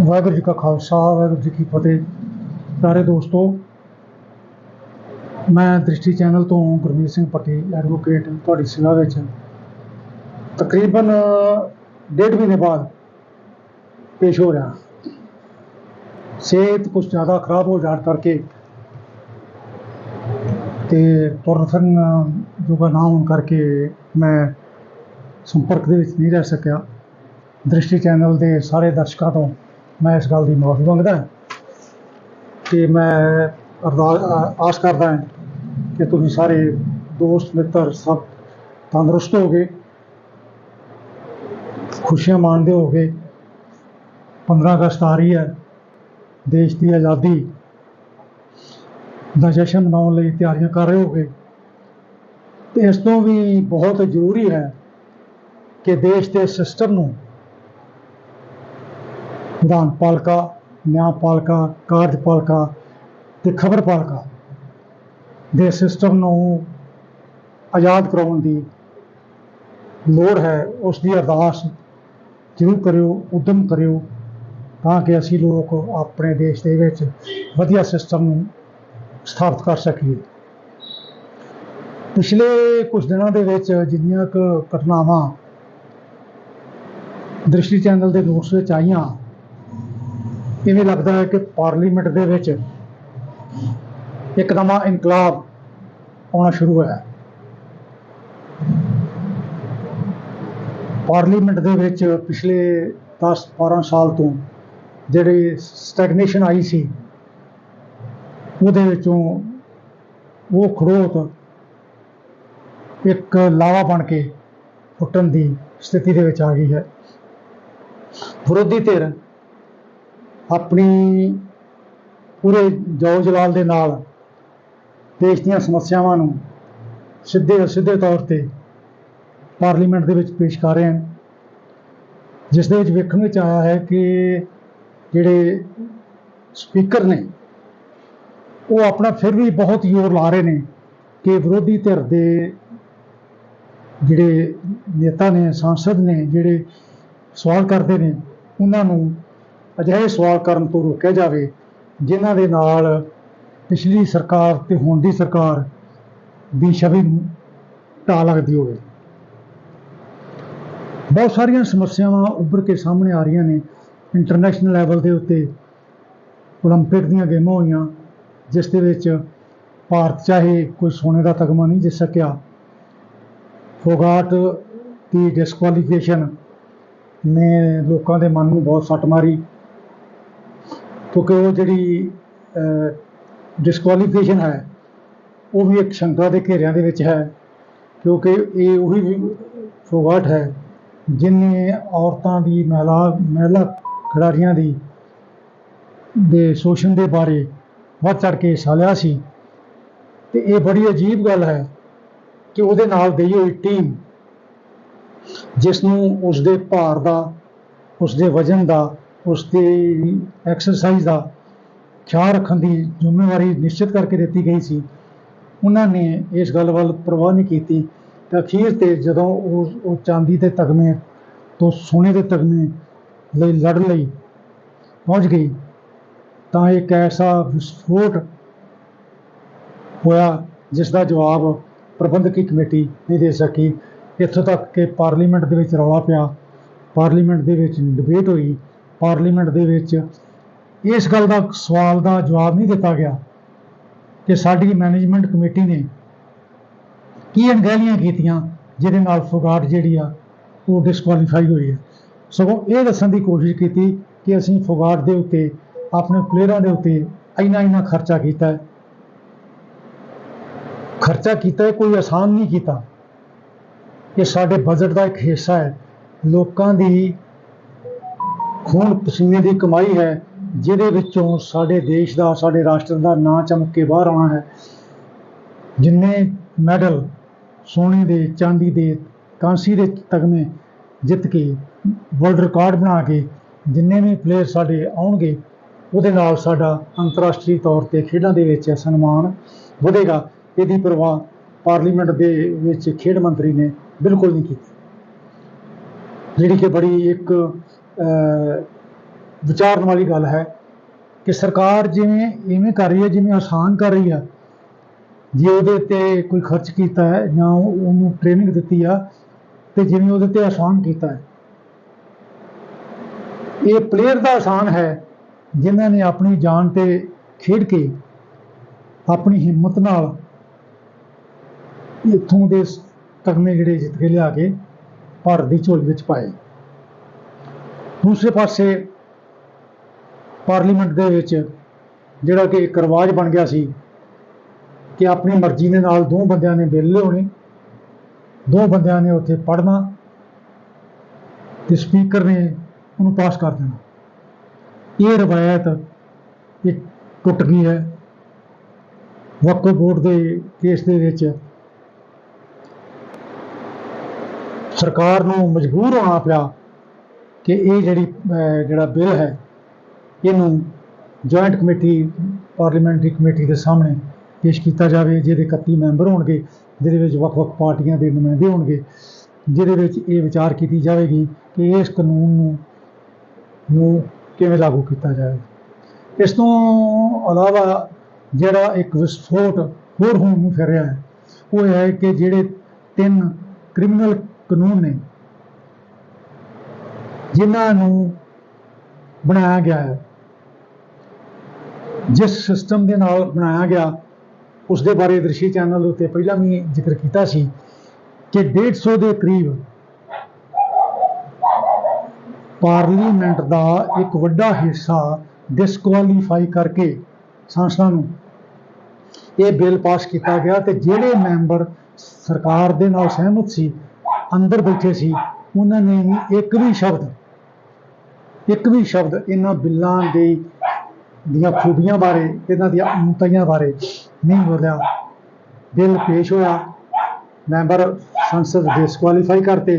ਵਾਹਿਗੁਰੂ ਜੀ ਕਾ ਖਾਲਸਾ, ਵਾਹਿਗੁਰੂ ਜੀ ਕੀ ਫਤਿਹ। ਸਾਰੇ ਦੋਸਤੋ, ਮੈਂ ਦ੍ਰਿਸ਼ਟੀ ਚੈਨਲ ਤੋਂ ਗੁਰਮੀਤ ਸਿੰਘ ਪੱਟੀ ਐਡਵੋਕੇਟ ਤੁਹਾਡੀ ਸੇਵਾ ਵਿੱਚ। ਤਕਰੀਬਨ ਡੇਢ ਮਹੀਨੇ ਬਾਅਦ ਪੇਸ਼ ਹੋ ਰਿਹਾ। ਸਿਹਤ ਕੁਝ ਜ਼ਿਆਦਾ ਖਰਾਬ ਹੋ ਜਾਣ ਕਰਕੇ ਤੇ ਤੁਰਨ ਫਿਰਨ ਜੋਗਾ ਨਾ ਹੋਣ ਕਰਕੇ ਮੈਂ ਸੰਪਰਕ ਦੇ ਵਿੱਚ ਨਹੀਂ ਰਹਿ ਸਕਿਆ। ਦ੍ਰਿਸ਼ਟੀ ਚੈਨਲ ਦੇ ਸਾਰੇ ਦਰਸ਼ਕਾਂ ਤੋਂ ਮੈਂ ਇਸ ਗੱਲ ਦੀ ਮਾਫੀ ਮੰਗਦਾ ਕਿ ਮੈਂ ਅਰਦਾਸ ਆਸ ਕਰਦਾ ਹਾਂ ਕਿ ਤੁਸੀਂ ਸਾਰੇ ਦੋਸਤ, ਮਿੱਤਰ ਸਭ ਤੰਦਰੁਸਤ ਹੋਗੇ ਖੁਸ਼ੀਆਂ ਮਾਣਦੇ ਹੋਗੇ 15 ਅਗਸਤ ਆ ਰਹੀ ਹੈ, ਦੇਸ਼ ਦੀ ਆਜ਼ਾਦੀ ਦਾ ਜਸ਼ਨ ਮਨਾਉਣ ਲਈ ਤਿਆਰੀਆਂ ਕਰ ਰਹੇ ਹੋਗੇ ਤੇ ਇਸ ਤੋਂ ਵੀ ਬਹੁਤ ਜ਼ਰੂਰੀ ਹੈ ਕਿ ਦੇਸ਼ ਦੇ ਸਿਸਟਮ ਨੂੰ ਵਿਧਾਨ ਪਾਲਿਕਾ, ਨਿਆਂ ਪਾਲਿਕਾ ਕਾਰਜਪਾਲਿਕਾ ਤੇ ਖਬਰ ਪਾਲਿਕਾ ਦੇ ਸਿਸਟਮ ਨੂੰ ਆਜ਼ਾਦ ਕਰਾਉਣ ਦੀ ਲੋੜ ਹੈ, ਉਸ ਦੀ ਅਰਦਾਸ ਜ਼ਰੂਰ ਕਰਿਓ, ਉਦਮ ਕਰਿਓ ਤਾਂ ਕਿ ਅਸੀਂ ਲੋਕ ਆਪਣੇ ਦੇਸ਼ ਦੇ ਵਿੱਚ ਵਧੀਆ ਸਿਸਟਮ ਨੂੰ ਸਥਾਪਿਤ ਕਰ ਸਕੀਏ। ਪਿਛਲੇ ਕੁਝ ਦਿਨਾਂ ਦੇ ਵਿੱਚ ਜਿੰਨੀਆਂ ਕੁ ਘਟਨਾਵਾਂ ਦ੍ਰਿਸ਼ਟੀ ਚੈਨਲ ਦੇ ਨੋਟਸ ਵਿੱਚ ਆਈਆਂ ਇਵੇਂ ਲੱਗਦਾ ਹੈ ਕਿ ਪਾਰਲੀਮੈਂਟ ਦੇ ਵਿੱਚ ਇੱਕ ਨਵਾਂ ਇਨਕਲਾਬ ਆਉਣਾ ਸ਼ੁਰੂ ਹੋਇਆ ਪਾਰਲੀਮੈਂਟ ਦੇ ਵਿੱਚ ਪਿਛਲੇ 10-12 ਸਾਲ ਤੋਂ ਜਿਹੜੀ ਸਟੈਗਨੇਸ਼ਨ ਆਈ ਸੀ, ਉਹਦੇ ਵਿੱਚੋਂ ਉਹ ਖੜੋਤ ਇੱਕ ਲਾਵਾ ਬਣ ਕੇ ਫੁੱਟਣ ਦੀ ਸਥਿਤੀ ਦੇ ਵਿੱਚ ਆ ਗਈ ਹੈ। ਵਿਰੋਧੀ ਧਿਰ ਆਪਣੀ ਪੂਰੇ ਜੋਰ ਜਲਾਲ ਦੇ ਨਾਲ ਦੇਸ਼ ਦੀਆਂ ਸਮੱਸਿਆਵਾਂ ਨੂੰ ਸਿੱਧੇ ਅਸਿੱਧੇ ਤੌਰ ਤੇ ਪਾਰਲੀਮੈਂਟ ਦੇ ਵਿੱਚ ਪੇਸ਼ ਕਰ ਰਹੇ ਹਨ। ਜਿਸ ਦੇ ਵਿੱਚ ਵੇਖਣ ਵਿੱਚ ਆਇਆ ਹੈ ਕਿ ਜਿਹੜੇ ਸਪੀਕਰ ਨੇ, ਉਹ ਆਪਣਾ ਫਿਰ ਵੀ ਬਹੁਤ ਜ਼ੋਰ ਲਾ ਰਹੇ ਨੇ ਕਿ ਵਿਰੋਧੀ ਧਿਰ ਦੇ ਜਿਹੜੇ ਨੇਤਾ ਨੇ, ਸਾਂਸਦ ਨੇ, ਜਿਹੜੇ ਸਵਾਲ ਕਰਦੇ ਨੇ, ਉਹਨਾਂ ਨੂੰ ਅਜਿਹੇ ਸਵਾਲ ਕਰਨ ਤੋਂ ਰੋਕਿਆ ਜਾਵੇ ਜਿਨ੍ਹਾਂ ਦੇ ਨਾਲ ਪਿਛਲੀ ਸਰਕਾਰ ਤੇ ਹੁਣ ਦੀ ਸਰਕਾਰ ਦੀ ਛਵੀ ਨੂੰ ਢਾਹ ਲੱਗਦੀ ਹੋਵੇ। ਬਹੁਤ ਸਾਰੀਆਂ ਸਮੱਸਿਆਵਾਂ ਉੱਭਰ ਕੇ ਸਾਹਮਣੇ ਆ ਰਹੀਆਂ ਨੇ। ਇੰਟਰਨੈਸ਼ਨਲ ਲੈਵਲ ਦੇ ਉੱਤੇ ਓਲੰਪਿਕ ਦੀਆਂ ਗੇਮਾਂ ਹੋਈਆਂ, ਜਿਸ ਦੇ ਵਿੱਚ ਭਾਰਤ ਚਾਹੇ ਕੋਈ ਸੋਨੇ ਦਾ ਤਗਮਾ ਨਹੀਂ ਜਿੱਤ ਸਕਿਆ। ਫੋਗਾਟ ਦੀ ਡਿਸਕੁਆਲੀਫਿਕੇਸ਼ਨ ਨੇ ਲੋਕਾਂ ਦੇ ਮਨ ਨੂੰ ਬਹੁਤ ਸੱਟ ਮਾਰੀ। ਕਿਉਂਕਿ ਉਹ ਜਿਹੜੀ ਡਿਸਕੁਆਲੀਫਿਕੇਸ਼ਨ ਹੈ, ਉਹ ਵੀ ਇੱਕ ਸ਼ੰਕਾ ਦੇ ਘੇਰਿਆਂ ਦੇ ਵਿੱਚ ਹੈ, ਕਿਉਂਕਿ ਇਹ ਉਹੀ ਫੋਗਾਟ ਹੈ ਜਿਨੇ ਔਰਤਾਂ ਦੀ ਮਹਿਲਾ ਮਹਿਲਾ ਖਿਡਾਰੀਆਂ ਦੀ ਦੇ ਸ਼ੋਸ਼ਣ ਦੇ ਬਾਰੇ ਵੱਧ ਚੜ ਕੇ ਹਿੱਸਾ ਲਿਆ ਸੀ। ਤੇ ਇਹ ਬੜੀ ਅਜੀਬ ਗੱਲ ਹੈ ਕਿ ਉਹਦੇ ਨਾਲ ਗਈ ਹੋਈ ਟੀਮ ਜਿਸ ਨੂੰ ਉਸ ਦੇ ਭਾਰ ਦਾ ਉਸ ਦੇ ਵਜ਼ਨ ਦਾ ਉਸ ਦੀ ਐਕਸਰਸਾਈਜ਼ ਦਾ ਖਿਆਲ ਰੱਖਣ ਦੀ ਜ਼ਿੰਮੇਵਾਰੀ ਨਿਸ਼ਚਿਤ ਕਰਕੇ ਦਿੱਤੀ ਗਈ ਸੀ। ਉਹਨਾਂ ਨੇ ਇਸ ਗੱਲ ਵੱਲ ਪ੍ਰਵਾਹ ਨਹੀਂ ਕੀਤੀ ਤੇ ਅਖੀਰ ਤੇ ਜਦੋਂ ਉਹ ਉਹ ਚਾਂਦੀ ਦੇ ਤਗਮੇ ਤੋਂ ਸੋਨੇ ਦੇ ਤਗਮੇ ਲਈ ਲੜ ਲਈ, ਪਹੁੰਚ ਗਈ, ਤਾਂ ਇੱਕ ਐਸਾ ਵਿਸਫੋਟ ਹੋਇਆ ਜਿਸ ਦਾ ਜਵਾਬ ਪ੍ਰਬੰਧਕੀ ਕਮੇਟੀ ਨਹੀਂ ਦੇ ਸਕੀ। ਇੱਥੋਂ ਤੱਕ ਕਿ ਪਾਰਲੀਮੈਂਟ ਦੇ ਵਿੱਚ ਰੌਲਾ ਪਿਆ। ਪਾਰਲੀਮੈਂਟ ਦੇ ਵਿੱਚ ਡਿਬੇਟ ਹੋਈ। ਪਾਰਲੀਮੈਂਟ ਦੇ ਵਿੱਚ ਇਸ ਗੱਲ ਦਾ ਸਵਾਲ ਦਾ ਜਵਾਬ ਨਹੀਂ ਦਿੱਤਾ ਗਿਆ ਕਿ ਸਾਡੀ ਮੈਨੇਜਮੈਂਟ ਕਮੇਟੀ ਨੇ ਕੀ ਅਣਗਹਿਲੀਆਂ ਕੀਤੀਆਂ, ਜਿਹਦੇ ਨਾਲ ਫੁਗਾਟ ਜਿਹੜੀ ਆ, ਉਹ ਡਿਸਕੁਆਲੀਫਾਈ ਹੋਈ ਹੈ। ਸਗੋਂ ਇਹ ਦੱਸਣ ਦੀ ਕੋਸ਼ਿਸ਼ ਕੀਤੀ ਕਿ ਅਸੀਂ ਫੁਗਾਟ ਦੇ ਉੱਤੇ, ਆਪਣੇ ਪਲੇਅਰਾਂ ਦੇ ਉੱਤੇ ਇੰਨਾ ਇੰਨਾ ਖਰਚਾ ਕੀਤਾ ਖਰਚਾ ਕੀਤਾ ਕੋਈ ਆਸਾਨ ਨਹੀਂ ਕੀਤਾ। ਇਹ ਸਾਡੇ ਬਜਟ ਦਾ ਇੱਕ ਹਿੱਸਾ ਹੈ। ਲੋਕਾਂ ਦੀ ਖੂਨ ਪਸੀਨੇ ਦੀ ਕਮਾਈ ਹੈ, ਜਿਹਦੇ ਵਿੱਚੋਂ ਸਾਡੇ ਦੇਸ਼ ਦਾ, ਸਾਡੇ ਰਾਸ਼ਟਰ ਦਾ ਨਾਂ ਚਮਕ ਕੇ ਬਾਹਰ ਆਉਣਾ ਹੈ। ਜਿੰਨੇ ਮੈਡਲ ਸੋਨੇ ਦੇ, ਚਾਂਦੀ ਦੇ, ਕਾਂਸੀ ਦੇ ਤਗਮੇ ਜਿੱਤ ਕੇ ਵਰਲਡ ਰਿਕਾਰਡ ਬਣਾ ਕੇ, ਜਿੰਨੇ ਵੀ ਪਲੇਅਰ ਸਾਡੇ ਆਉਣਗੇ, ਉਹਦੇ ਨਾਲ ਸਾਡਾ ਅੰਤਰਰਾਸ਼ਟਰੀ ਤੌਰ ਤੇ ਖੇਡਾਂ ਦੇ ਵਿੱਚ ਸਨਮਾਨ ਵਧੇਗਾ। ਇਹਦੀ ਪਰਵਾਹ ਪਾਰਲੀਮੈਂਟ ਦੇ ਵਿੱਚ ਖੇਡ ਮੰਤਰੀ ਨੇ ਬਿਲਕੁਲ ਨਹੀਂ ਕੀਤੀ। ਜਿਹੜੀ ਕਿ ਬੜੀ ਇੱਕ ਵਿਚਾਰਨ ਵਾਲੀ ਗੱਲ ਹੈ ਕਿ ਸਰਕਾਰ ਜਿਵੇਂ ਇਵੇਂ ਕਰ ਰਹੀ ਹੈ, ਜਿਵੇਂ ਆਸਾਨ ਕਰ ਰਹੀ ਆ, ਜੇ ਉਹਦੇ ਤੇ ਕੋਈ ਖਰਚ ਕੀਤਾ ਹੈ ਜਾਂ ਉਹਨੂੰ ਟ੍ਰੇਨਿੰਗ ਦਿੱਤੀ ਆ, ਤੇ ਜਿਵੇਂ ਉਹਦੇ ਤੇ ਆਸਾਨ ਕੀਤਾ ਹੈ। ਇਹ ਪਲੇਅਰ ਦਾ ਆਸਾਨ ਹੈ, ਜਿਨ੍ਹਾਂ ਨੇ ਆਪਣੀ ਜਾਨ ਤੇ ਖੇਡ ਕੇ ਆਪਣੀ ਹਿੰਮਤ ਨਾਲ ਇੱਥੋਂ ਦੇ ਤਗਮੇ ਜਿਹੜੇ ਜਿੱਤ ਕੇ ਲਿਆ ਕੇ ਭਾਰਤ ਦੀ ਝੋਲੀ ਵਿੱਚ ਪਾਏ। ਦੂਸਰੇ ਪਾਸੇ ਪਾਰਲੀਮੈਂਟ ਦੇ ਵਿੱਚ ਜਿਹੜਾ ਕਿ ਇੱਕ ਰਿਵਾਜ ਬਣ ਗਿਆ ਸੀ ਕਿ ਆਪਣੀ ਮਰਜ਼ੀ ਦੇ ਨਾਲ ਦੋ ਬੰਦਿਆਂ ਨੇ ਬਿੱਲ ਲਿਆਉਣੇ, ਦੋ ਬੰਦਿਆਂ ਨੇ ਉੱਥੇ ਪੜ੍ਹਨਾ ਤੇ ਸਪੀਕਰ ਨੇ ਉਹਨੂੰ ਪਾਸ ਕਰ ਦੇਣਾ। ਇਹ ਰਵਾਇਤ ਇਹ ਟੁੱਟ ਗਈ ਹੈ। ਵਕਫ ਬੋਰਡ ਦੇ ਕੇਸ ਦੇ ਵਿੱਚ ਸਰਕਾਰ ਨੂੰ ਮਜਬੂਰ ਹੋਣਾ ਪਿਆ। ਕਿ ਇਹ ਜਿਹੜੀ ਜਿਹੜਾ ਬਿੱਲ ਹੈ, ਇਹਨੂੰ ਜੁਆਇੰਟ ਕਮੇਟੀ, ਪਾਰਲੀਮੈਂਟਰੀ ਕਮੇਟੀ ਦੇ ਸਾਹਮਣੇ ਪੇਸ਼ ਕੀਤਾ ਜਾਵੇ, ਜਿਹਦੇ 31 ਮੈਂਬਰ ਹੋਣਗੇ, ਜਿਹਦੇ ਵਿੱਚ ਵੱਖ-ਵੱਖ ਪਾਰਟੀਆਂ ਦੇ ਨੁਮਾਇੰਦੇ ਹੋਣਗੇ, ਜਿਹਦੇ ਵਿੱਚ ਇਹ ਵਿਚਾਰ ਕੀਤੀ ਜਾਵੇਗੀ ਕਿ ਇਸ ਕਾਨੂੰਨ ਨੂੰ ਨੂੰ ਕਿਵੇਂ ਲਾਗੂ ਕੀਤਾ ਜਾਵੇ। ਇਸ ਤੋਂ ਇਲਾਵਾ ਜਿਹੜਾ ਇੱਕ ਵਿਸਫੋਟ ਹੋਰ ਹੋਣ ਨੂੰ ਫਿਰ ਰਿਹਾ ਹੈ, ਉਹ ਇਹ ਹੈ ਕਿ ਜਿਹੜੇ ਤਿੰਨ ਕ੍ਰਿਮੀਨਲ ਕਾਨੂੰਨ ਨੇ ਜਿਨ੍ਹਾਂ ਨੂੰ ਬਣਾਇਆ ਗਿਆ ਹੈ। ਜਿਸ ਸਿਸਟਮ ਦੇ ਨਾਲ ਬਣਾਇਆ ਗਿਆ ਉਸ ਦੇ ਬਾਰੇ ਦ੍ਰਿਸ਼ੀ ਚੈਨਲ ਉੱਤੇ ਪਹਿਲਾਂ ਵੀ ਜ਼ਿਕਰ ਕੀਤਾ ਸੀ ਕਿ 150 ਦੇ ਕਰੀਬ ਪਾਰਲੀਮੈਂਟ ਦਾ ਇੱਕ ਵੱਡਾ ਹਿੱਸਾ ਡਿਸਕੁਆਲੀਫਾਈ ਕਰਕੇ ਸੰਸਥਾ ਨੂੰ ਇਹ ਬਿੱਲ ਪਾਸ ਕੀਤਾ ਗਿਆ ਤੇ ਜਿਹੜੇ ਮੈਂਬਰ ਸਰਕਾਰ ਦੇ ਨਾਲ ਸਹਿਮਤ ਸੀ, ਅੰਦਰ ਬੈਠੇ ਸੀ, ਉਹਨਾਂ ਨੇ ਵੀ ਇੱਕ ਵੀ ਸ਼ਬਦ ਇੱਕ ਵੀ ਸ਼ਬਦ ਇਹਨਾਂ ਬਿੱਲਾਂ ਦੇ ਦੀਆਂ ਖੂਬੀਆਂ ਬਾਰੇ, ਇਹਨਾਂ ਦੀਆਂ ਉਨਤਾਈਆਂ ਬਾਰੇ ਨਹੀਂ ਬੋਲਿਆ। ਬਿੱਲ ਪੇਸ਼ ਹੋਇਆ, ਮੈਂਬਰ ਸੰਸਦ ਡਿਸਕੁਆਲੀਫਾਈ ਕਰਤੇ।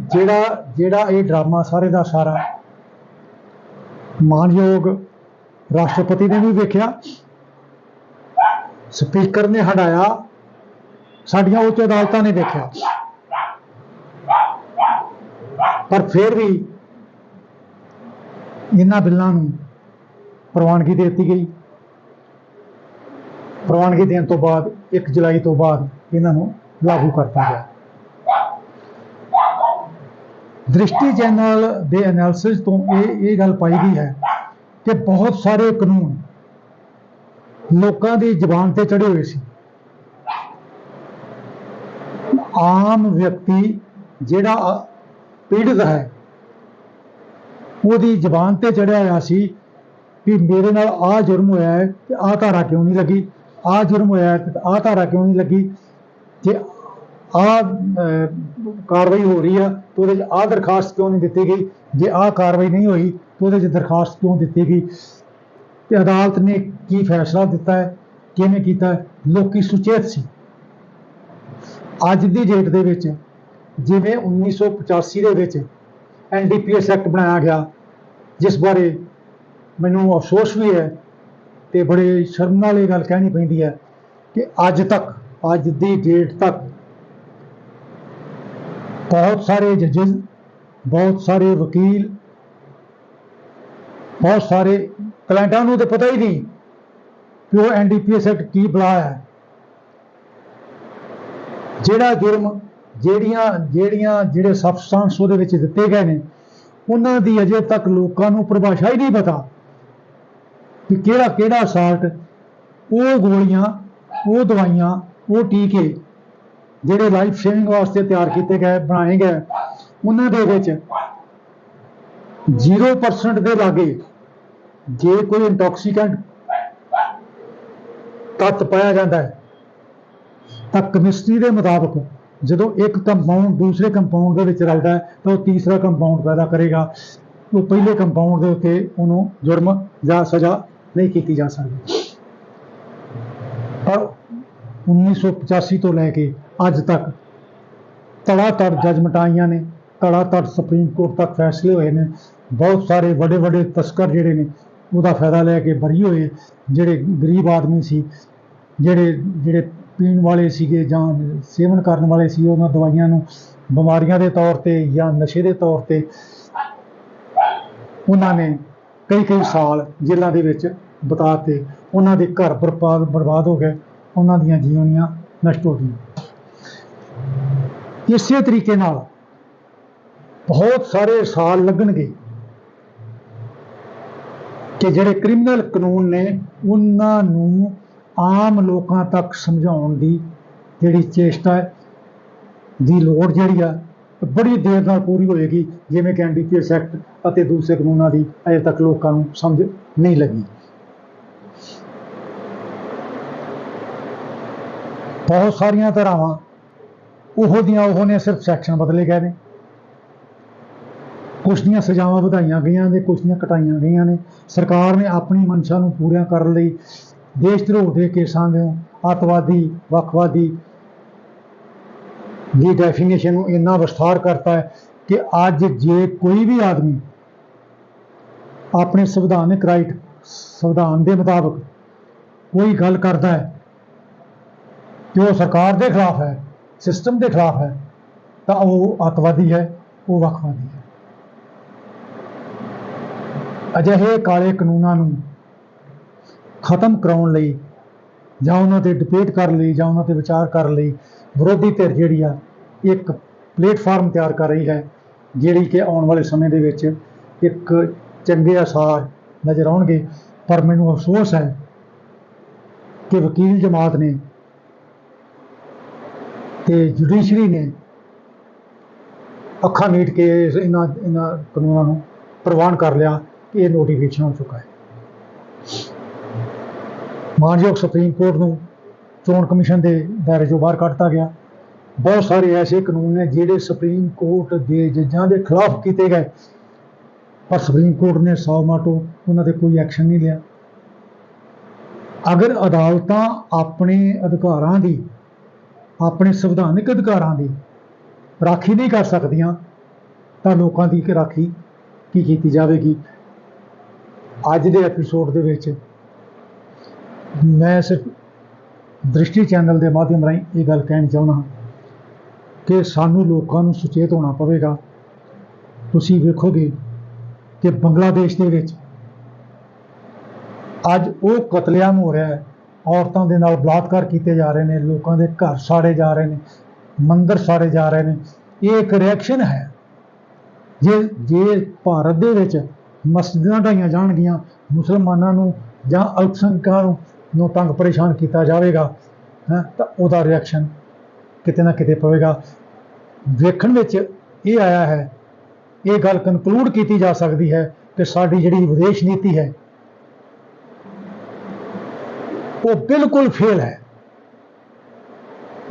ਜਿਹੜਾ ਜਿਹੜਾ ਇਹ ਡਰਾਮਾ ਸਾਰੇ ਦਾ ਸਾਰਾ ਮਾਨਯੋਗ ਰਾਸ਼ਟਰਪਤੀ ਨੇ ਵੀ ਵੇਖਿਆ। ਸਪੀਕਰ ਨੇ ਹਟਾਇਆ, ਸਾਡੀਆਂ ਉੱਚ ਅਦਾਲਤਾਂ ਨੇ ਵੇਖਿਆ। ਪਰ ਫਿਰ ਵੀ ਇਹਨਾਂ ਬਿੱਲਾਂ ਨੂੰ ਪ੍ਰਵਾਨਗੀ ਦੇ ਦਿੱਤੀ ਗਈ। ਪ੍ਰਵਾਨਗੀ ਦੇਣ ਤੋਂ ਬਾਅਦ 1 ਜੁਲਾਈ ਤੋਂ ਬਾਅਦ ਇਹਨਾਂ ਨੂੰ ਲਾਗੂ ਕਰਤਾ ਗਿਆ। ਦ੍ਰਿਸ਼ਟੀ ਚੈਨਲ ਦੇ ਐਨਾਲਿਸਿਸ ਤੋਂ ਇਹ ਇਹ ਗੱਲ ਪਾਈ ਗਈ ਹੈ ਕਿ ਬਹੁਤ ਸਾਰੇ ਕਾਨੂੰਨ ਲੋਕਾਂ ਦੀ ਜ਼ੁਬਾਨ ਤੇ ਚੜੇ ਹੋਏ ਸੀ। ਆਮ ਵਿਅਕਤੀ ਜਿਹੜਾ ਪੀੜਤ ਹੈ ਉਹਦੀ ਜਬਾਨ ਤੇ ਚੜਿਆ ਹੋਇਆ ਸੀ ਕਿ ਮੇਰੇ ਨਾਲ ਆਹ ਜੁਰਮ ਹੋਇਆ ਹੈ ਤੇ ਆਹ ਧਾਰਾ ਕਿਉਂ ਨਹੀਂ ਲੱਗੀ? ਆਹ ਜੁਰਮ ਹੋਇਆ ਹੈ ਤੇ ਆਹ ਧਾਰਾ ਕਿਉਂ ਨਹੀਂ ਲੱਗੀ? ਜੇ ਆਹ ਕਾਰਵਾਈ ਹੋ ਰਹੀ ਆ ਤੇ ਉਹਦੇ 'ਚ ਆਹ ਦਰਖਾਸਤ ਕਿਉਂ ਨਹੀਂ ਦਿੱਤੀ ਗਈ? ਜੇ ਆਹ ਕਾਰਵਾਈ ਨਹੀਂ ਹੋਈ ਤੇ ਉਹਦੇ 'ਚ ਦਰਖਾਸਤ ਕਿਉਂ ਦਿੱਤੀ ਗਈ? ਤੇ ਅਦਾਲਤ ਨੇ ਕੀ ਫੈਸਲਾ ਦਿੱਤਾ ਹੈ? ਕਿਵੇਂ ਕੀਤਾ ਹੈ? ਲੋਕੀ ਸੁਚੇਤ ਸੀ। ਅੱਜ ਦੀ ਡੇਟ ਦੇ ਵਿੱਚ ਜਿਵੇਂ 1985 ਦੇ ਵਿੱਚ ਐਨਡੀਪੀਐਸ ਐਕਟ ਬਣਾਇਆ ਗਿਆ, ਜਿਸ ਬਾਰੇ ਮੈਨੂੰ ਅਫਸੋਸ ਵੀ ਹੈ ਤੇ ਬੜੇ ਸ਼ਰਮ ਨਾਲ ਇਹ ਗੱਲ ਕਹਿਣੀ ਪੈਂਦੀ ਹੈ ਕਿ ਅੱਜ ਤੱਕ, ਅੱਜ ਦੀ ਡੇਟ ਤੱਕ ਬਹੁਤ ਸਾਰੇ ਜੱਜਸ ਬਹੁਤ ਸਾਰੇ ਵਕੀਲ, ਬਹੁਤ ਸਾਰੇ ਕਲਾਇੰਟਾਂ ਨੂੰ ਤਾਂ ਪਤਾ ਹੀ ਨਹੀਂ ਕਿ ਉਹ ਐਨਡੀਪੀਐਸ ਐਕਟ ਕੀ ਬਲਾ ਹੈ। ਜਿਹੜਾ ਜੁਰਮ ਜਿਹੜੀਆਂ ਜਿਹੜੀਆਂ, ਜਿਹੜੇ ਸਬਸਟੈਂਸ ਉਹਦੇ ਵਿੱਚ ਦਿੱਤੇ ਗਏ ਨੇ, ਉਹਨਾਂ ਦੀ ਅਜੇ ਤੱਕ ਲੋਕਾਂ ਨੂੰ ਪਰਿਭਾਸ਼ਾ ਹੀ ਨਹੀਂ ਪਤਾ ਕਿ ਕਿਹੜਾ ਕਿਹੜਾ ਸਾਲਟ ਉਹ ਗੋਲੀਆਂ, ਉਹ ਦਵਾਈਆਂ, ਉਹ ਟੀਕੇ ਜਿਹੜੇ ਲਾਈਫ ਸੇਵਿੰਗ ਵਾਸਤੇ ਤਿਆਰ ਕੀਤੇ ਗਏ, ਬਣਾਏ ਗਏ, ਉਹਨਾਂ ਦੇ ਵਿੱਚ 0% ਦੇ ਲਾਗੇ ਜੇ ਕੋਈ ਇੰਟੌਕਸੀਕੈਂਟ ਤੱਤ ਪਾਇਆ ਜਾਂਦਾ ਹੈ, ਤਾਂ ਕੈਮਿਸਟਰੀ ਦੇ ਮੁਤਾਬਕ ਜਦੋਂ ਇੱਕ ਕੰਪਾਊਂਡ ਦੂਸਰੇ ਕੰਪਾਊਂਡ ਦੇ ਵਿੱਚ ਰਲਦਾ ਹੈ, ਤਾਂ ਉਹ ਤੀਸਰਾ ਕੰਪਾਊਂਡ ਪੈਦਾ ਕਰੇਗਾ। ਉਹ ਪਹਿਲੇ ਕੰਪਾਊਂਡ ਦੇ ਉੱਤੇ ਉਹਨੂੰ ਜੁਰਮ ਜਾਂ ਸਜ਼ਾ ਨਹੀਂ ਕੀਤੀ ਜਾ ਸਕਦੀ। ਪਰ 1985 ਤੋਂ ਲੈ ਕੇ ਅੱਜ ਤੱਕ ਤੜਾਤੜ ਜਜਮੈਂਟਾਂ ਆਈਆਂ ਨੇ, ਤੜਾਤੜ ਸੁਪਰੀਮ ਕੋਰਟ ਤੱਕ ਫੈਸਲੇ ਹੋਏ ਨੇ। ਬਹੁਤ ਸਾਰੇ ਵੱਡੇ ਵੱਡੇ ਤਸਕਰ ਜਿਹੜੇ ਨੇ, ਉਹਦਾ ਫਾਇਦਾ ਲੈ ਕੇ ਬਰੀ ਹੋਏ ਜਿਹੜੇ ਗਰੀਬ ਆਦਮੀ ਸੀ, ਜਿਹੜੇ ਜਿਹੜੇ ਪੀਣ ਵਾਲੇ ਸੀਗੇ ਜਾਂ ਸੇਵਨ ਕਰਨ ਵਾਲੇ ਸੀ ਉਹਨਾਂ ਦਵਾਈਆਂ ਨੂੰ, ਬਿਮਾਰੀਆਂ ਦੇ ਤੌਰ ਤੇ ਜਾਂ ਨਸ਼ੇ ਦੇ ਤੌਰ ਤੇ, ਉਹਨਾਂ ਨੇ ਕਈ ਕਈ ਸਾਲ ਜੇਲ੍ਹਾਂ ਦੇ ਵਿੱਚ ਬਿਤਾਤੇ। ਉਹਨਾਂ ਦੇ ਘਰ ਬਰਬਾਦ ਬਰਬਾਦ ਹੋ ਗਏ। ਉਹਨਾਂ ਦੀਆਂ ਜੀਵਨੀਆਂ ਨਸ਼ਟ ਹੋ ਗਈਆਂ। ਇਸੇ ਤਰੀਕੇ ਨਾਲ ਬਹੁਤ ਸਾਰੇ ਸਾਲ ਲੱਗਣਗੇ ਕਿ ਜਿਹੜੇ ਕ੍ਰਿਮੀਨਲ ਕਾਨੂੰਨ ਨੇ ਉਹਨਾਂ ਨੂੰ ਆਮ ਲੋਕਾਂ ਤੱਕ ਸਮਝਾਉਣ ਦੀ ਜਿਹੜੀ ਚੇਸ਼ਟਾ ਹੈ ਦੀ ਲੋੜ ਜਿਹੜੀ ਆ ਬੜੀ ਦੇਰ ਨਾਲ ਪੂਰੀ ਹੋਏਗੀ, ਜਿਵੇਂ ਕਿ ਐਨਡੀਪੀਐਸ ਐਕਟ ਅਤੇ ਦੂਸਰੇ ਕਾਨੂੰਨਾਂ ਦੀ ਅਜੇ ਤੱਕ ਲੋਕਾਂ ਨੂੰ ਸਮਝ ਨਹੀਂ ਲੱਗੀ। ਬਹੁਤ ਸਾਰੀਆਂ ਧਾਰਾਵਾਂ ਉਹੋ ਦੀਆਂ ਉਹ ਨੇ ਸਿਰਫ ਸੈਕਸ਼ਨ ਬਦਲੇ ਗਏ ਨੇ। ਕੁਛ ਦੀਆਂ ਸਜ਼ਾਵਾਂ ਵਧਾਈਆਂ ਗਈਆਂ ਨੇ, ਕੁਛ ਦੀਆਂ ਘਟਾਈਆਂ ਗਈਆਂ ਨੇ। ਸਰਕਾਰ ਨੇ ਆਪਣੀ ਮਨਸ਼ਾ ਨੂੰ ਪੂਰੀਆਂ ਕਰਨ ਲਈ ਦੇਸ਼ ਧਰੋਹ ਦੇ ਕੇਸਾਂ ਦੇ ਅੱਤਵਾਦੀ, ਵੱਖਵਾਦੀ। ਦੀ ਡੈਫੀਨੇਸ਼ਨ ਨੂੰ ਇੰਨਾ ਵਿਸਥਾਰ ਕਰਤਾ ਹੈ ਕਿ ਅੱਜ ਜੇ ਕੋਈ ਵੀ ਆਦਮੀ ਆਪਣੇ ਸੰਵਿਧਾਨਿਕ ਰਾਈਟ ਸੰਵਿਧਾਨ ਦੇ ਮੁਤਾਬਕ ਕੋਈ ਗੱਲ ਕਰਦਾ ਹੈ ਕਿ ਉਹ ਸਰਕਾਰ ਦੇ ਖਿਲਾਫ ਹੈ ਸਿਸਟਮ ਦੇ ਖਿਲਾਫ ਹੈ, ਤਾਂ ਉਹ ਅੱਤਵਾਦੀ ਹੈ, ਉਹ ਵੱਖਵਾਦੀ ਹੈ। ਅਜਿਹੇ ਕਾਲੇ ਕਾਨੂੰਨਾਂ ਨੂੰ ਖਤਮ ਕਰਾਉਣ ਲਈ ਜਾਂ ਉਹਨਾਂ ਤੇ ਡਿਬੇਟ ਕਰਨ ਲਈ ਜਾਂ ਉਹਨਾਂ ਤੇ ਵਿਚਾਰ ਕਰਨ ਲਈ ਵਿਰੋਧੀ ਧਿਰ ਜਿਹੜੀ ਆ, ਇੱਕ ਪਲੇਟਫਾਰਮ ਤਿਆਰ ਕਰ ਰਹੀ ਹੈ, ਜਿਹੜੀ ਕਿ ਆਉਣ ਵਾਲੇ ਸਮੇਂ ਦੇ ਵਿੱਚ ਇੱਕ ਚੰਗੇ ਅਸਾਰ ਨਜ਼ਰ ਆਉਣਗੇ। ਪਰ ਮੈਨੂੰ ਅਫਸੋਸ ਹੈ ਕਿ ਵਕੀਲ ਜਮਾਤ ਨੇ ਤੇ ਜੁਡੀਸ਼ਰੀ ਨੇ ਅੱਖਾਂ ਮੀਟ ਕੇ ਇਸ- ਇਹਨਾਂ ਇਹਨਾਂ ਕਾਨੂੰਨਾਂ ਨੂੰ ਪ੍ਰਵਾਨ ਕਰ ਲਿਆ ਕਿ ਇਹ ਨੋਟੀਫਿਕੇਸ਼ਨ ਹੋ ਚੁੱਕਾ ਹੈ। ਮਾਨਯੋਗ ਸੁਪਰੀਮ ਕੋਰਟ ਨੂੰ ਚੋਣ ਕਮਿਸ਼ਨ ਦੇ ਦਾਇਰੇ ਚੋਂ ਬਾਹਰ ਕੱਢਤਾ ਗਿਆ। ਬਹੁਤ ਸਾਰੇ ਐਸੇ ਕਾਨੂੰਨ ਨੇ ਜਿਹੜੇ ਸੁਪਰੀਮ ਕੋਰਟ ਦੇ ਜੱਜਾਂ ਦੇ ਖਿਲਾਫ ਕੀਤੇ ਗਏ। ਪਰ ਸੁਪਰੀਮ ਕੋਰਟ ਨੇ ਸੌ ਮਾਟੋ ਉਹਨਾਂ ਤੇ ਕੋਈ ਐਕਸ਼ਨ ਨਹੀਂ ਲਿਆ। ਅਗਰ ਅਦਾਲਤਾਂ ਆਪਣੇ ਅਧਿਕਾਰਾਂ ਦੀ, ਆਪਣੇ ਸੰਵਿਧਾਨਿਕ ਅਧਿਕਾਰਾਂ ਦੀ ਰਾਖੀ ਨਹੀਂ ਕਰ ਸਕਦੀਆਂ, ਤਾਂ ਲੋਕਾਂ ਦੀ ਕਿ ਰਾਖੀ ਕੀ ਕੀਤੀ ਜਾਵੇਗੀ? ਅੱਜ ਦੇ ਐਪੀਸੋਡ ਦੇ ਵਿੱਚ ਮੈਂ ਸਿਰਫ ਦ੍ਰਿਸ਼ਟੀ ਚੈਨਲ ਦੇ ਮਾਧਿਅਮ ਰਾਹੀਂ ਇਹ ਗੱਲ ਕਹਿਣੀ ਚਾਹੁੰਦਾ ਹਾਂ ਕਿ ਸਾਨੂੰ ਲੋਕਾਂ ਨੂੰ ਸੁਚੇਤ ਹੋਣਾ ਪਵੇਗਾ। ਤੁਸੀਂ ਵੇਖੋਗੇ ਕਿ ਬੰਗਲਾਦੇਸ਼ ਦੇ ਵਿੱਚ ਅੱਜ ਉਹ ਕਤਲੇਆਮ ਹੋ ਰਿਹਾ ਹੈ। ਔਰਤਾਂ ਦੇ ਨਾਲ ਬਲਾਤਕਾਰ ਕੀਤੇ ਜਾ ਰਹੇ ਨੇ, ਲੋਕਾਂ ਦੇ ਘਰ ਸਾੜੇ ਜਾ ਰਹੇ ਨੇ, ਮੰਦਰ ਸਾੜੇ ਜਾ ਰਹੇ ਨੇ। ਇਹ ਇੱਕ ਰਿਐਕਸ਼ਨ ਹੈ। ਜੇ ਜੇ ਭਾਰਤ ਦੇ ਵਿੱਚ ਮਸਜਿਦਾਂ ਢਾਈਆਂ ਜਾਣਗੀਆਂ, ਮੁਸਲਮਾਨਾਂ ਨੂੰ ਜਾਂ ਅਲਪਸੰਖਿਅਕਾਂ ਨੂੰ ਨੂੰ ਤੰਗ ਪਰੇਸ਼ਾਨ ਕੀਤਾ ਜਾਵੇਗਾ, ਹੈ, ਤਾਂ ਉਹਦਾ ਰਿਐਕਸ਼ਨ ਕਿਤੇ ਨਾ ਕਿਤੇ ਪਵੇਗਾ। ਵੇਖਣ ਵਿੱਚ ਇਹ ਆਇਆ ਹੈ, ਇਹ ਗੱਲ ਕਨਕਲੂਡ ਕੀਤੀ ਜਾ ਸਕਦੀ ਹੈ ਕਿ ਸਾਡੀ ਜਿਹੜੀ ਵਿਦੇਸ਼ ਨੀਤੀ ਹੈ, ਉਹ ਬਿਲਕੁਲ ਫੇਲ ਹੈ।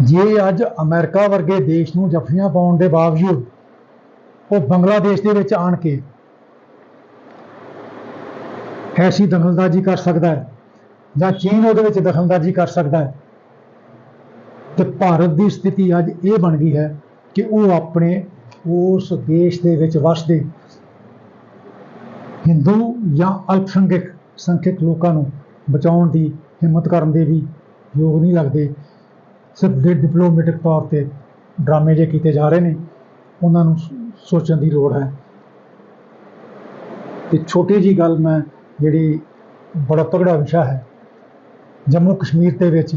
ਜੇ ਅੱਜ ਅਮਰੀਕਾ ਵਰਗੇ ਦੇਸ਼ ਨੂੰ ਜੱਫੀਆਂ ਪਾਉਣ ਦੇ ਬਾਵਜੂਦ ਉਹ ਬੰਗਲਾਦੇਸ਼ ਦੇ ਵਿੱਚ ਆਣ ਕੇ ਐਸੀ ਦਖਲਅੰਦਾਜ਼ੀ ਕਰ ਸਕਦਾ ਹੈ ਜਾਂ ਚੀਨ ਉਹਦੇ ਵਿੱਚ ਦਖਲਅੰਦਾਜ਼ੀ ਕਰ ਸਕਦਾ ਹੈ। ਤੇ ਭਾਰਤ ਦੀ ਸਥਿਤੀ ਅੱਜ ਇਹ ਬਣ ਗਈ ਹੈ ਕਿ ਉਹ ਆਪਣੇ ਉਸ ਦੇਸ਼ ਦੇ ਵਿੱਚ ਵਸਦੇ ਹਿੰਦੂ ਜਾਂ ਅਲਪਸੰਖਿਅਕ ਸੰਖਿਅਕ ਲੋਕਾਂ ਨੂੰ ਬਚਾਉਣ ਦੀ ਹਿੰਮਤ ਕਰਨ ਦੇ ਵੀ ਯੋਗ ਨਹੀਂ ਲੱਗਦੇ। ਸਿਰਫ ਦੇ ਡਿਪਲੋਮੈਟਿਕ ਤੌਰ ਤੇ ਡਰਾਮੇ ਜੇ ਕੀਤੇ ਜਾ ਰਹੇ ਨੇ, ਉਹਨਾਂ ਨੂੰ ਸੋਚਣ ਦੀ ਲੋੜ ਹੈ। ਤੇ ਛੋਟੀ ਜੀ ਗੱਲ ਮੈਂ ਜਿਹੜੀ ਬੜਾ ਤਗੜਾ ਵਿਸ਼ਾ ਹੈ ਜੰਮੂ ਕਸ਼ਮੀਰ ਦੇ ਵਿੱਚ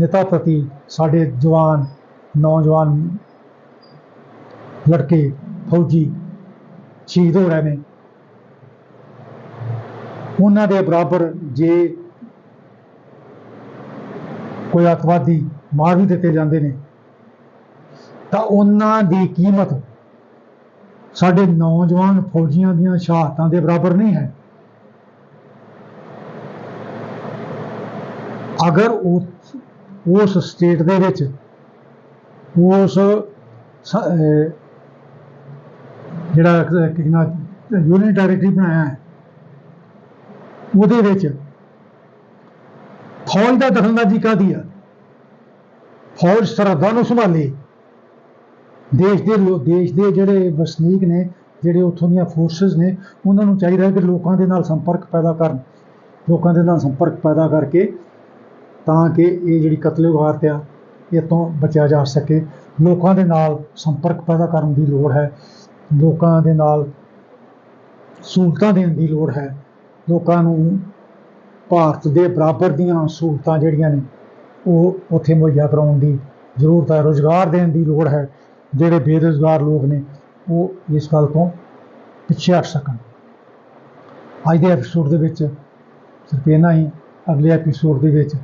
ਨੇਤਾ ਪ੍ਰਤੀ ਸਾਡੇ ਜਵਾਨ, ਨੌਜਵਾਨ ਲੜਕੇ ਫੌਜੀ ਸ਼ਹੀਦ ਹੋ ਰਹੇ ਨੇ। ਉਹਨਾਂ ਦੇ ਬਰਾਬਰ ਜੇ ਕੋਈ ਅਤਵਾਦੀ ਮਾਰ ਵੀ ਦਿੱਤੇ ਜਾਂਦੇ ਨੇ, ਤਾਂ ਉਹਨਾਂ ਦੀ ਕੀਮਤ ਸਾਡੇ ਨੌਜਵਾਨ ਫੌਜੀਆਂ ਦੀਆਂ ਸ਼ਹਾਦਤਾਂ ਦੇ ਬਰਾਬਰ ਨਹੀਂ ਹੈ। ਅਗਰ ਉਸ ਉਸ ਸਟੇਟ ਦੇ ਵਿੱਚ ਉਸ ਜਿਹੜਾ ਕਿਹਨਾਂ ਯੂਨੀਅਨ ਟੈਰੀਟਰੀ ਬਣਾਇਆ ਹੈ, ਉਹਦੇ ਵਿੱਚ ਫੌਜ ਦਾ ਦਖਲਅੰਦਾਜ਼ੀ ਕਾਹਦੀ ਆ? ਫੌਜ ਸਰਹੱਦਾਂ ਨੂੰ ਸੰਭਾਲੇ। ਦੇਸ਼ ਦੇ ਲੋ- ਦੇਸ਼ ਦੇ ਜਿਹੜੇ ਵਸਨੀਕ ਨੇ, ਜਿਹੜੇ ਉੱਥੋਂ ਦੀਆਂ ਫੋਰਸਸ ਨੇ, ਉਹਨਾਂ ਨੂੰ ਚਾਹੀਦਾ ਕਿ ਲੋਕਾਂ ਦੇ ਨਾਲ ਸੰਪਰਕ ਪੈਦਾ ਕਰਨ। ਲੋਕਾਂ ਦੇ ਨਾਲ ਸੰਪਰਕ ਪੈਦਾ ਕਰਕੇ ਤਾਂ ਕਿ ਇਹ ਜਿਹੜੀ ਕਤਲੇਵਾਰਤ ਆ, ਇਹ ਤੋਂ ਬਚਿਆ ਜਾ ਸਕੇ। ਲੋਕਾਂ ਦੇ ਨਾਲ ਸੰਪਰਕ ਪੈਦਾ ਕਰਨ ਦੀ ਲੋੜ ਹੈ। ਲੋਕਾਂ ਦੇ ਨਾਲ ਸਹੂਲਤਾਂ ਦੇਣ ਦੀ ਲੋੜ ਹੈ। ਲੋਕਾਂ ਨੂੰ ਭਾਰਤ ਦੇ ਬਰਾਬਰ ਦੀਆਂ ਸਹੂਲਤਾਂ ਜਿਹੜੀਆਂ ਨੇ, ਉਹ ਉੱਥੇ ਮੁਹੱਈਆ ਕਰਾਉਣ ਦੀ ਜ਼ਰੂਰਤ ਹੈ। ਰੁਜ਼ਗਾਰ ਦੇਣ ਦੀ ਲੋੜ ਹੈ। ਜਿਹੜੇ ਬੇਰੁਜ਼ਗਾਰ ਲੋਕ ਨੇ, ਉਹ ਇਸ ਗੱਲ ਤੋਂ ਪਿੱਛੇ ਹਟ ਸਕਣ। ਅੱਜ ਦੇ ਐਪੀਸੋਡ ਦੇ ਵਿੱਚ ਸਿਰਫ ਇੰਨਾ ਹੀ। ਅਗਲੇ ਐਪੀਸੋਡ ਦੇ ਵਿੱਚ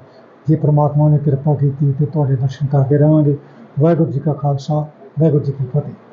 ਜੇ ਪ੍ਰਮਾਤਮਾ ਨੇ ਕਿਰਪਾ ਕੀਤੀ ਤੇ ਤੁਹਾਡੇ ਦਰਸ਼ਨ ਕਰਦੇ ਰਹਾਂਗੇ। ਵਾਹਿਗੁਰੂ ਜੀ ਕਾ ਖਾਲਸਾ, ਵਾਹਿਗੁਰੂ ਜੀ ਕੀ ਫਤਿਹ।